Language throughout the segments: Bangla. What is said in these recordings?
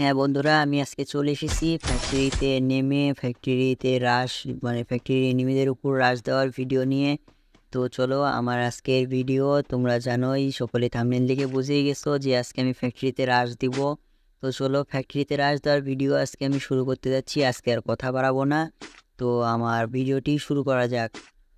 হ্যাঁ বন্ধুরা, আমি আজকে চলে এসেছি ফ্যাক্টরিতে নেমে ফ্যাক্টরিতে রাশ মানে ফ্যাক্টরির এনিমিদের উপর রাশ দেওয়ার ভিডিও নিয়ে। তো চলো, আমার আজকের ভিডিও তোমরা জানোই, সকলে থামনেল দেখে বুঝেই গেছো যে আজকে আমি ফ্যাক্টরিতে রাশ দিব। তো চলো ফ্যাক্টরিতে রাশ দেওয়ার ভিডিও আজকে আমি শুরু করতে যাচ্ছি, আজকে আর কথা বাড়াবো না। তো আমার ভিডিওটি শুরু করা যাক।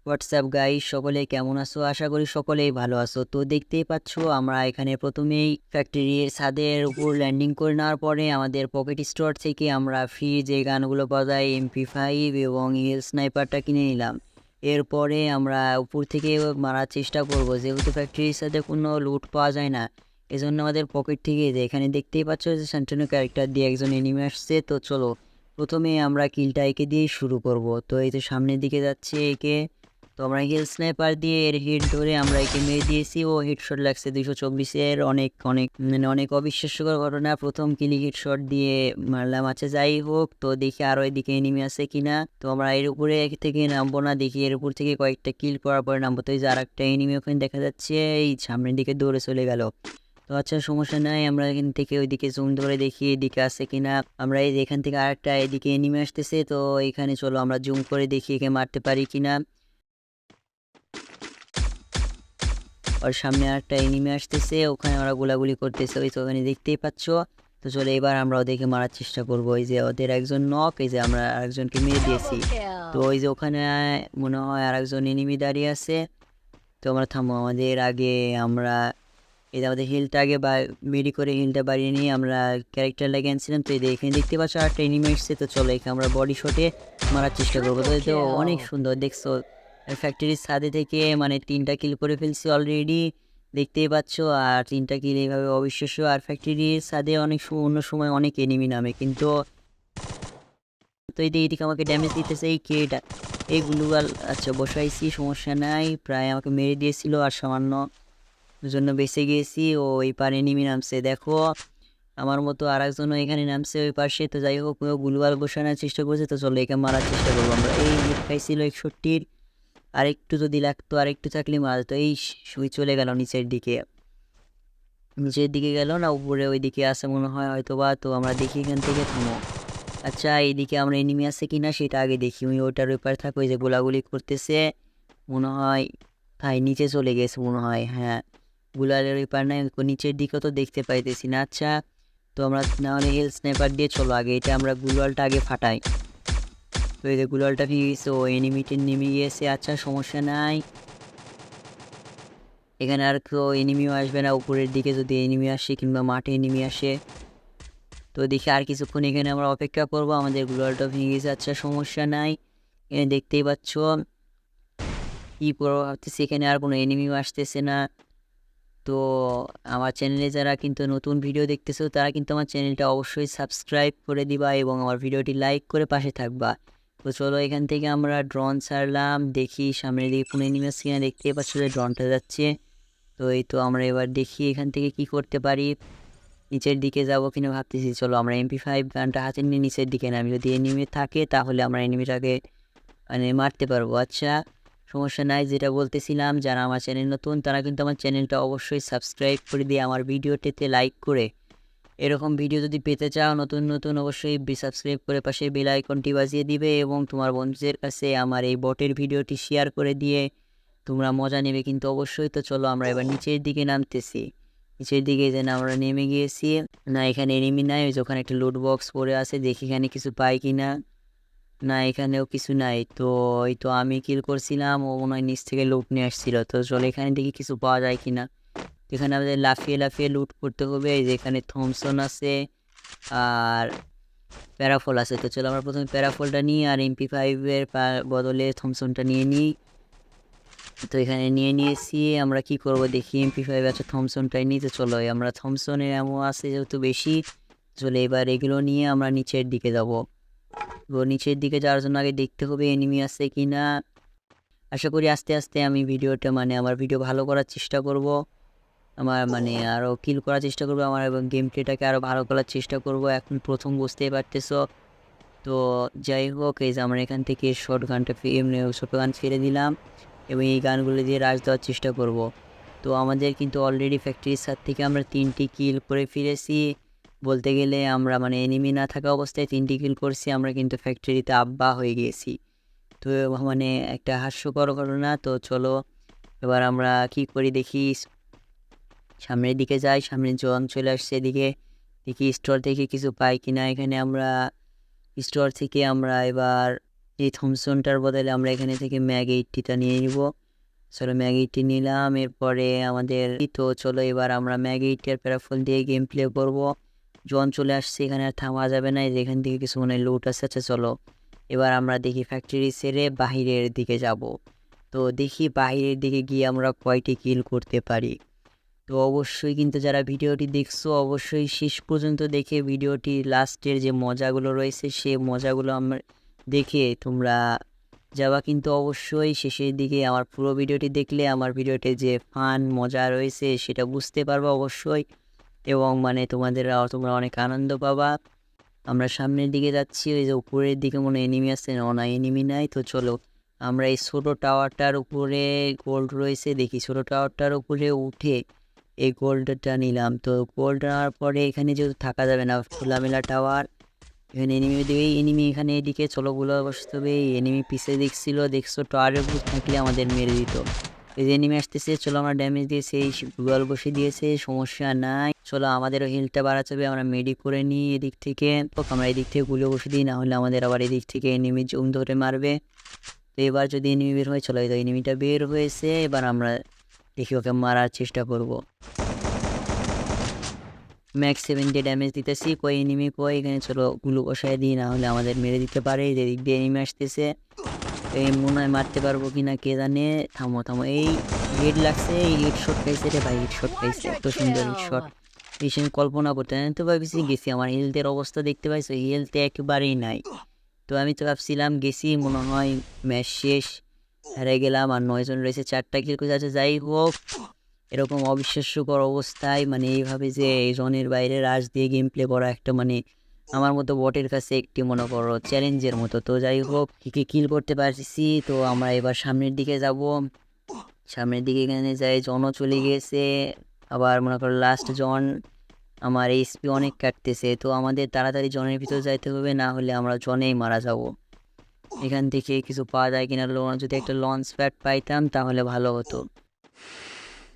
হোয়াটসঅ্যাপ গাইস সকলে কেমন আছো? আশা করি সকলেই ভালো আছো। তো দেখতেই পাচ্ছ, আমরা এখানে প্রথমেই ফ্যাক্টরির ছাদের উপর ল্যান্ডিং করে নেওয়ার পরে আমাদের পকেট স্টোর থেকে আমরা ফ্রি যে গানগুলো পাওয়া যায় এমপি ফাইভ এবং ইএল স্নাইপারটা কিনে নিলাম। এরপরে আমরা উপর থেকে মারার চেষ্টা করব। যেহেতু ফ্যাক্টরির সাথে কোনো লুট পাওয়া যায় না, এজন্য আমাদের পকেট থেকে যে এখানে দেখতেই পাচ্ছ যে শান্তনু ক্যারেক্টার দিয়ে একজন এনিমে আসছে। তো চলো, প্রথমে আমরা কিলটা একে দিয়ে শুরু করব। তো এই তো সামনের দিকে যাচ্ছে একে তো আমরা হিল স্নাইপার দিয়ে এর হিট ধরে আমরা একে মেরে দিয়েছি? ও হিটশট লাগছে দুইশো চব্বিশের অনেক অনেক মানে অনেক অবিশ্বাস্যকর ঘটনা। প্রথম কিলি হিটশট দিয়ে মারলাম। আচ্ছা যাই হোক, তো দেখি আরও এদিকে এনিমি আছে কিনা। তো আমরা এর উপরে থেকে নামবো না। দেখি এর উপর থেকে কয়েকটা কিল করার পরে নামবো। তো এই যে আর একটা এনিমি ওখানে দেখা যাচ্ছে, এই সামনের দিকে দৌড়ে চলে গেল। তো আচ্ছা সমস্যা নাই। আমরা এখান থেকে ওইদিকে জুম ধরে দেখি এদিকে আছে কিনা। আমরা এই এখান থেকে আরেকটা এদিকে এনিমে আসতেছে, তো এখানে চলো আমরা জুম করে দেখি একে মারতে পারি কিনা। ওর সামনে আরেকটা এনিমে আসতেছে, ওখানে ওরা গোলাগুলি করতেছে, ওই তো ওখানে দেখতেই পাচ্ছ। তো চলো এবার আমরা ওদেরকে মারার চেষ্টা করব। ওই যে ওদের একজন নক এই যে আমরা আরেকজনকে মেরে দিয়েছি। তো ওই যে ওখানে মনে হয় আরেকজন এনিমি দাঁড়িয়ে আছে। তো আমরা থামো, আমাদের আগে আমরা এই যে আমাদের হিলটা আগে বা মেরি করে হিলটা বাড়িয়ে নিয়ে আমরা ক্যারেক্টার লাগিয়ে আনছিলাম তো এই এখানে দেখতে পাচ্ছ আরেকটা এনিমি এসছে। তো চলো এখানে আমরা বডি শটে মারার চেষ্টা করব। তো অনেক সুন্দর, দেখছ? ফ্যাক্টরির ছাদে থেকে মানে তিনটা কিল করে ফেলছি অলরেডি দেখতেই পাচ্ছ। আর তিনটা কিল এইভাবে অবিশ্বাস্য। আর ফ্যাক্টরির ছাদে অনেক অন্য সময় অনেক এনিমি নামে, কিন্তু তো এই এইদিকে আমাকে ড্যামেজ দিতেছে এই কেটা এই গ্লুয়াল আচ্ছা বসাইছি, সমস্যা নাই। প্রায় আমাকে মেরে দিয়েছিল আর সামান্য জন্য বেঁচে গিয়েছি। ও এই পারে এনিমি নামছে, দেখো। আমার মতো আর একজনও এখানে নামছে ওই পাশে। তো যাই হোক, ও বসানোর চেষ্টা করছে, তো চলো একে মারার চেষ্টা করব আমরা। এই খাইছিল একষট্টির। আর একটু যদি লাগতো আর একটু থাকলে মারতো, এই শুই চলে গেল নিচের দিকে। নিচের দিকে গেল না, উপরে ওই দিকে আসে মনে হয় হয়তো বা তো আমরা দেখি এখান থেকে, থামো। আচ্ছা এইদিকে আমরা এনিমি আছে কি না সেটা আগে দেখি। ওই ওটার ব্যাপার থাকে, ওই যে গোলাগুলি করতেছে, মনে হয় তাই নিচে চলে গেছে মনে হয় হ্যাঁ। গুলালের ব্যাপার নাই নিচের দিকেও তো দেখতে পাইতেছি না। আচ্ছা তো আমরা নাহলে হেল স্নাইপার দিয়ে চলো, আগে এটা আমরা গুলালটা আগে ফাটাই। তো এই যে গুলালটা ভেঙে গেছে, ও এনিমিটি নেমে গিয়েছে আচ্ছা সমস্যা নাই। এখানে আর কেউ এনিমিও আসবে না, উপরের দিকে যদি এনিমি আসে কিংবা মাঠে এনিমি আসে। তো দেখি আর কিছুক্ষণ এখানে আমরা অপেক্ষা করব, আমাদের গুলালটা ভেঙে গেছে আচ্ছা সমস্যা নাই। এখানে দেখতেই পাচ্ছ, কী করব ভাবতেছি, এখানে আর কোনো এনিমিও আসতেছে না। তো আমার চ্যানেলে যারা কিন্তু নতুন ভিডিও দেখতেছো, তারা কিন্তু আমার চ্যানেলটা অবশ্যই সাবস্ক্রাইব করে দিবা এবং আমার ভিডিওটি লাইক করে পাশে থাকবা। তো চলো এখান থেকে আমরা ড্রোন ছাড়লাম। দেখি সামনের দিকে কোনো এনিমেস কিনা দেখতেই পাচ্ছি যে ড্রোনটা যাচ্ছে। তো এই তো আমরা এবার দেখি এখান থেকে কি করতে পারি। নিচের দিকে যাব কিনা ভাবতেছি। চলো আমরা এমপি ফাইভ গানটা হাতে নিয়ে নিচের দিকে নামি। যদি এনিমি থাকে তাহলে আমরা এনিমিটাকে মানে মারতে পারব। আচ্ছা সমস্যা নাই। যেটা বলতেছিলাম, যারা আমার চ্যানেল নতুন, তারা কিন্তু আমার চ্যানেলটা অবশ্যই সাবস্ক্রাইব করে দিয়ে আমার ভিডিওটিতে লাইক করে এরকম ভিডিও যদি পেতে চাও, নতুন নতুন অবশ্যই সাবস্ক্রাইব করে পাশে বেল আইকনটি বাজিয়ে দিবে এবং তোমার বন্ধুদের কাছে আমার এই বটের ভিডিওটি শেয়ার করে দিয়ে তোমরা মজা নেবে কিন্তু অবশ্যই। তো চলো আমরা এবার নিচের দিকে নামতেছি। নিচের দিকে যেন আমরা নেমে গিয়েছি। না, এখানে এনিমি নাই, ওই যে ওখানে একটা লুট বক্স পড়ে আছে, দেখি এখানে কিছু পাই কি না না এখানেও কিছু নাই। তো ওই তো আমি কিল করছিলাম, ও মনে হয় নিচ থেকে লুট নিয়ে আসছিল। তো চলো এখানে দেখি কিছু পাওয়া যায় কি না এখানে আমাদের লাফিয়ে লাফিয়ে লুট করতে হবে, এই যে এখানে থমসন আছে আর প্যারাফল আছে। তো চলো আমরা প্রথমে প্যারাফলটা নিই আর এমপি ফাইভের বদলে থমসনটা নিয়ে নিই। তো এখানে নিয়ে নিয়েছি, আমরা কি করব দেখি এমপি ফাইভ আছে থমসনটাই নিতে চলো আমরা থমসনের এমন আছে যেহেতু বেশি, চলে এবার এগুলো নিয়ে আমরা নিচের দিকে যাব। তো নিচের দিকে যাওয়ার জন্য আগে দেখতে হবে এনিমি আছে কি না আশা করি আস্তে আস্তে আমি ভিডিওটা মানে আমার ভিডিও ভালো করার চেষ্টা করব। আমার মানে আরও কিল করার চেষ্টা করব, আমার এবং গেম প্লেটাকে আরও ভালো করার চেষ্টা করব। এখন প্রথম বুঝতেই পারতেছো। তো যাই হোক, এই যে আমরা এখান থেকে শর্ট গানটা এমনি ছোটো গান ছেড়ে দিলাম এবং এই গানগুলো দিয়ে রাজ দেওয়ার চেষ্টা করব। তো আমাদের কিন্তু অলরেডি ফ্যাক্টরির সাথ থেকে আমরা তিনটি কিল করে ফিরেছি। বলতে গেলে আমরা মানে এনিমি না থাকা অবস্থায় তিনটি কিল করছি, আমরা কিন্তু ফ্যাক্টরিতে আব্বা হয়ে গিয়েছি তো মানে একটা হাস্যকর ঘটনা, তো চলো এবার আমরা কি করি দেখি। সামনের দিকে যাই সামনে জন চলে আসছে এদিকে। দেখি স্টোর থেকে কিছু পাই কিনা। এখানে আমরা স্টোর থেকে আমরা এবার এই থমসনটার বদলে আমরা এখানে থেকে ম্যাগ এইটটিটা নিয়ে নিব। চলো ম্যাগ এইটটি নিলাম। এরপরে আমাদের তো চলো এবার আমরা ম্যাগ এইটটির প্যারাফল দিয়ে গেম প্লে করব। জন চলে আসছে, এখানে আর থামা যাবে না। এই যে এখান থেকে কিছু মানে লুট আছে আচ্ছা চলো। এবার আমরা দেখি ফ্যাক্টরি ছেড়ে বাহিরের দিকে যাব। তো দেখি বাহিরের দিকে গিয়ে আমরা কয়টি কিল করতে পারি। তো অবশ্যই কিন্তু যারা ভিডিওটি দেখছ, অবশ্যই শেষ পর্যন্ত দেখে ভিডিওটি লাস্টের যে মজাগুলো রয়েছে, সে মজাগুলো আমরা দেখে তোমরা যাবা। কিন্তু অবশ্যই শেষের দিকে আমার পুরো ভিডিওটি দেখলে আমার ভিডিওতে যে ফান, মজা রয়েছে সেটা বুঝতে পারবে অবশ্যই। এবং মানে তোমাদের তোমরা অনেক আনন্দ পাবা। আমরা সামনের দিকে যাচ্ছি, ওই যে উপরের দিকে মনে এনিমি আসছে না না এনিমি নাই। তো চলো, আমরা এই ছোটো টাওয়ারটার উপরে গোল্ড রয়েছে, দেখি ছোটো টাওয়ারটার উপরে উঠে এই গোল্ডটা নিলাম। তো গোল্ড নেওয়ার পরে এখানে যেহেতু থাকা যাবে না, খোলামেলা টাওয়ার, এখানে এনিমি দিকে এনিমি এখানে এদিকে চলো, গুলো বসতে হবে। এনিমি পিছে দেখছিল, দেখছ টাওয়ারের উপর থাকলে আমাদের মেরে দিত। এই যে এনিমি আসতেছে, চলো আমরা ড্যামেজ দিয়েছি, এই গুগল বসে দিয়েছে, সমস্যা নাই। চলো, আমাদেরও হিলটা বাড়াতে হবে, আমরা মেডি করে নিই এদিক থেকে। আমরা এদিক থেকে গুলো বসে দিই, না হলে আমাদের আবার এদিক থেকে এনিমি জুম ধরে মারবে। তো এবার যদি এনিমি বের হয়, চলো, এই তো এনিমিটা বের হয়েছে, এবার আমরা দেখি ওকে মারার চেষ্টা করব। ম্যাক্স সেভেন্টি ড্যামেজ দিতেছি, কই এনিমি কই? এখানে চলো গুলো বসায় দিই, না হলে আমাদের মেরে দিতে পারে। যে দিক দিয়ে এনিমি আসতেছে। এই মনে হয় মারতে পারব কিনা কে জানে? থামো থামো। এই হেড লাগছে, এই হেড শট পাইছে রে ভাই হেড শট পাইছে। এত সুন্দর হেড শট এই আমি কল্পনা করতে আমি তো ভাবছি গেছি। আমার হেলথের অবস্থা দেখতে পাইছো হেলথ একেবারেই নাই। তো আমি তো ভাবছিলাম গেছি, মনে হয় ম্যাচ শেষ। হেরে গেলাম আর নয়জন রয়েছে, চারটা কিল করে আছে যাই হোক, এরকম অবিশ্বাস্যকর অবস্থায় মানে এইভাবে যে জনের বাইরে রাশ দিয়ে গেম প্লে করা একটা মানে আমার মতো বটের কাছে একটি মনে করো চ্যালেঞ্জের মতো। তো যাই হোক, কি কিল করতে পারছি, তো আমরা এবার সামনের দিকে যাব। সামনের দিকে এখানে যাই জনও চলে গিয়েছে আবার মনে করো লাস্ট জন, আমার এইচপি অনেক কাটতেছে। তো আমাদের তাড়াতাড়ি জনের ভিতর যাইতে হবে, না হলে আমরা জনেই মারা যাব। এখান থেকে কিছু পাওয়া যায় কিনা, লো- যদি একটা লঞ্চ প্যাড পাইতাম তাহলে ভালো হতো।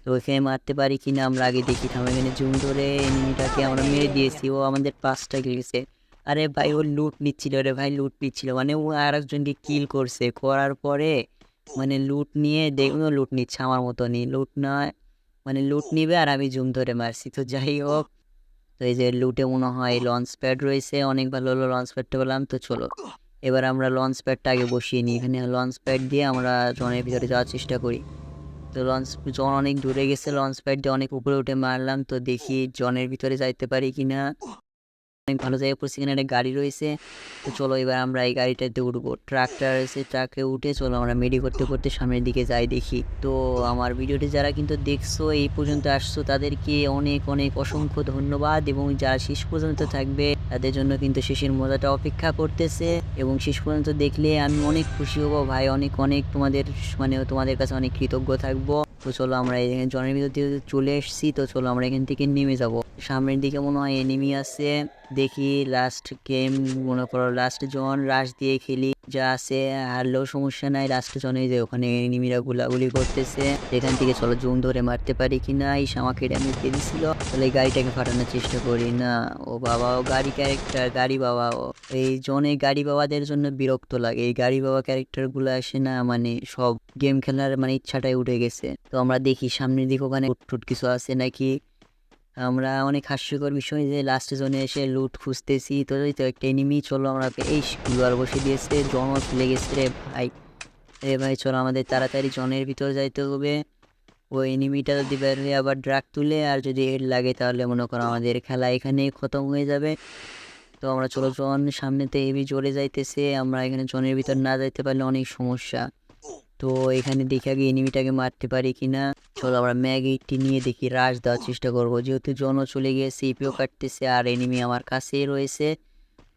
তো ওইখানে মারতে পারি কিনা আমরা আগে দেখি। থাম এখানে জুম ধরে এনিমিটাকে আমরা মেরে দিয়েছি। ও আমাদের পাঁচটা গেছে আরে ভাই, ও লুট নিচ্ছিল রে ভাই লুট নিচ্ছিল। মানে ও আর একজনকে কিল করছে। করার পরে মানে লুট নিয়ে দেখুন লুট নিচ্ছে আমার মতনই। লুট নয় মানে লুট নিবে আর আমি জুম ধরে মারছি। তো যাই হোক, তো এই যে লুটে মনে হয় লঞ্চ প্যাড রয়েছে। অনেক ভালো হলো লঞ্চ প্যাডটা পেলাম। তো চলো। এবার আমরা লঞ্চ প্যাডটা আগে বসিয়ে নিই। এখানে লঞ্চ প্যাড দিয়ে আমরা জনের ভিতরে যাওয়ার চেষ্টা করি। তো লঞ্চ জন অনেক দূরে গেছে লঞ্চ প্যাড দিয়ে অনেক উপরে উঠে মারলাম। তো দেখি জনের ভিতরে যাইতে পারি কি না অনেক ভালো জায়গায় পড়ছি, এখানে একটা গাড়ি রয়েছে। তো চলো এবার আমরা এই গাড়িটাতে উঠবো ট্রাকটা রয়েছে ট্রাকে উঠে চলো আমরা মেডি করতে করতে সামনের দিকে যাই দেখি। তো আমার ভিডিওটি যারা কিন্তু দেখছ, এই পর্যন্ত আসছো, তাদেরকে অনেক অনেক অসংখ্য ধন্যবাদ। এবং যারা শেষ পর্যন্ত থাকবে, তাদের জন্য কিন্তু শেষের মজাটা অপেক্ষা করতেছে। এবং শেষ পর্যন্ত দেখলে আমি অনেক খুশি হব। ভাই, অনেক অনেক তোমাদের মানে তোমাদের কাছে অনেক কৃতজ্ঞ থাকব। তো চলো আমরা এখানে জনের ভিতর চলে এসেছি। তো চলো আমরা এখান থেকে নেমে যাব। সামনের দিকে মনে হয় এনিমি আছে। দেখি লাস্ট গেম মনে করো লাস্ট জন রাশ দিয়ে খেলি, যা আছে, হারলেও সমস্যা নাই। লাস্ট জনে যে ওখানে এনিমিরা গুলাগুলি করতেছে। এখান থেকে চলো জুম ধরে মারতে পারি কি না? এই আমাকে ড্যামেজ দিয়ে দিছিল। তাহলে গাড়িটাকে ফাটানোর চেষ্টা করি। না, ও বাবা, ও গাড়ি ক্যারেক্টার গাড়ি বাবা, ও। এই জনে গাড়ি বাবাদের জন্য বিরক্ত লাগে। এই গাড়ি বাবা ক্যারেক্টারগুলো আসে না মানে সব গেম খেলার মানে ইচ্ছাটাই উঠে গেছে। তো আমরা দেখি সামনের দিকে ওখানে টুট কিছু আছে নাকি? আমরা অনেক হাস্যকর বিষয় যে লাস্ট জোনে এসে লুট খুঁজতেছি। তো তো একটা এনিমি চলো আমরা এই গুলার বসে দিয়েছে জন লেগেছে রে ভাই। রে ভাই চলো আমাদের তাড়াতাড়ি জনের ভিতর যাইতে হবে। ওই এনিমিটা যদি বের হয়ে আবার ড্রাগ তুলে আর যদি হেড লাগে তাহলে মনে করো আমাদের খেলা এখানেই খতম হয়ে যাবে। তো আমরা চলো জন সামনেতে হেভি জোরে যাইতেছে। আমরা এখানে জনের ভিতর না যাইতে পারলে অনেক সমস্যা। তো এখানে দেখে আগে এনিমিটাকে মারতে পারি কিনা? চলো আমরা ম্যাগিটি নিয়ে দেখি রাশ দেওয়ার চেষ্টা করব। যেহেতু জনও চলে গিয়ে সিপিও কাটতেছে আর এনিমি আমার কাছেই রয়েছে,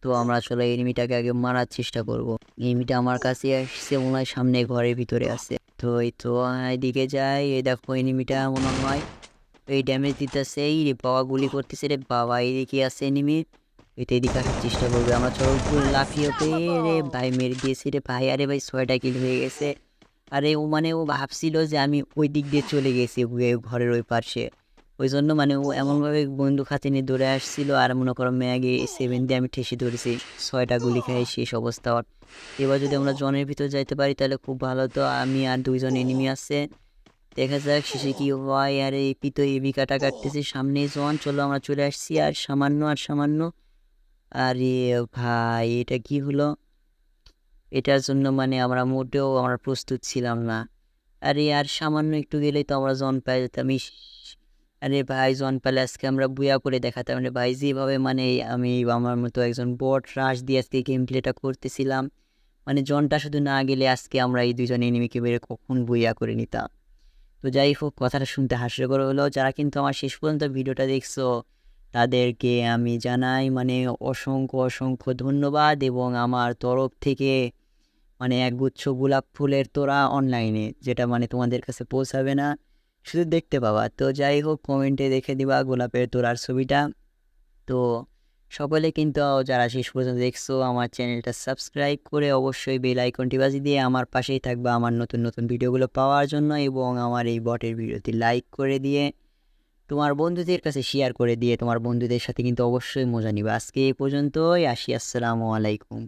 তো আমরা চলো এনিমিটাকে আগে মারার চেষ্টা করব। এনিমিটা আমার কাছে আসছে, মনে হয় সামনে ঘরের ভিতরে আছে। তো এই তো, এদিকে যাই, এই দেখো এনিমিটা মনে হয় এই ড্যামেজ দিতেছে, এই রে বাবা গুলি করতেছে রে বাবা এইদিকে আছে এনিমি এটা এদিকে আসার চেষ্টা করবে। আমরা চড়ক লাফিয়ে রে ভাই মেরে দিয়েছি রে ভাই, আরে ভাই ছয়টা কিল হয়ে গেছে। আরে ও মানে ও ভাবছিল যে আমি ওই দিক দিয়ে চলে গেছি ঘরের ওই পাশে। ওই জন্য মানে ও এমনভাবে বন্দুক হাতে নিয়ে দৌড়ে আসছিল আর মনে করো ম্যাগে সেভেন দিয়ে আমি ঠেসে ধরেছি, ছয়টা গুলি খাই শেষ অবস্থা। এবার যদি আমরা জনের ভিতর যাইতে পারি তাহলে খুব ভালো তো, আমি আর দুইজন এনিমি আছে। দেখা যাক শেষে কি হয়। আর এই পিতো এবি কাটা কাটতেছি সামনে জন, চলো আমরা চলে আসছি আর সামান্য আর সামান্য। আরে ভাই, এটা কি হলো? এটার জন্য মানে আমরা মোটেও আমরা প্রস্তুত ছিলাম না। আরে আর সামান্য একটু গেলেই তো আমরা জন পেয়ে যেতাম, ইস। আরে ভাই, জন পেলে আজকে আমরা বুয়া করে দেখাতাম। রে ভাই, যেভাবে মানে আমি আমার মতো একজন বট রাশ দিয়ে আজকে গেম প্লেটা করতেছিলাম। মানে জনটা শুধু না গেলে আজকে আমরা এই দুজন এনিমিকে বেড়ে কখন বুইয়া করে নিতাম। তো যাই হোক, কথাটা শুনতে হাস্যকর হলো। যারা কিন্তু আমার শেষ পর্যন্ত ভিডিওটা দেখছ, তাদেরকে আমি জানাই মানে অসংখ্য অসংখ্য ধন্যবাদ এবং আমার তরফ থেকে মানে একগুচ্ছ গোলাপ ফুলের তোরা অনলাইনে যেটা মানে তোমাদের কাছে পৌঁছাবে না। শুধু দেখতে পাবা। তো যাই হোক কমেন্টে দেখে দিবা গোলাপের তোড়ার ছবিটা। তো সকলে কিন্তু যারা শেষ পর্যন্ত দেখছ, আমার চ্যানেলটা সাবস্ক্রাইব করে অবশ্যই বেল আইকনটি বাজিয়ে দিয়ে আমার পাশেই থাকবা আমার নতুন নতুন ভিডিওগুলো পাওয়ার জন্য এবং আমার এই বটের ভিডিওটি লাইক করে দিয়ে, তোমার বন্ধুদের কাছে শেয়ার করে দিয়ে, তোমার বন্ধুদের সাথে কিন্তু অবশ্যই মজা নিবে। আজকে এই পর্যন্তই, আসি, আসসালামু আলাইকুম।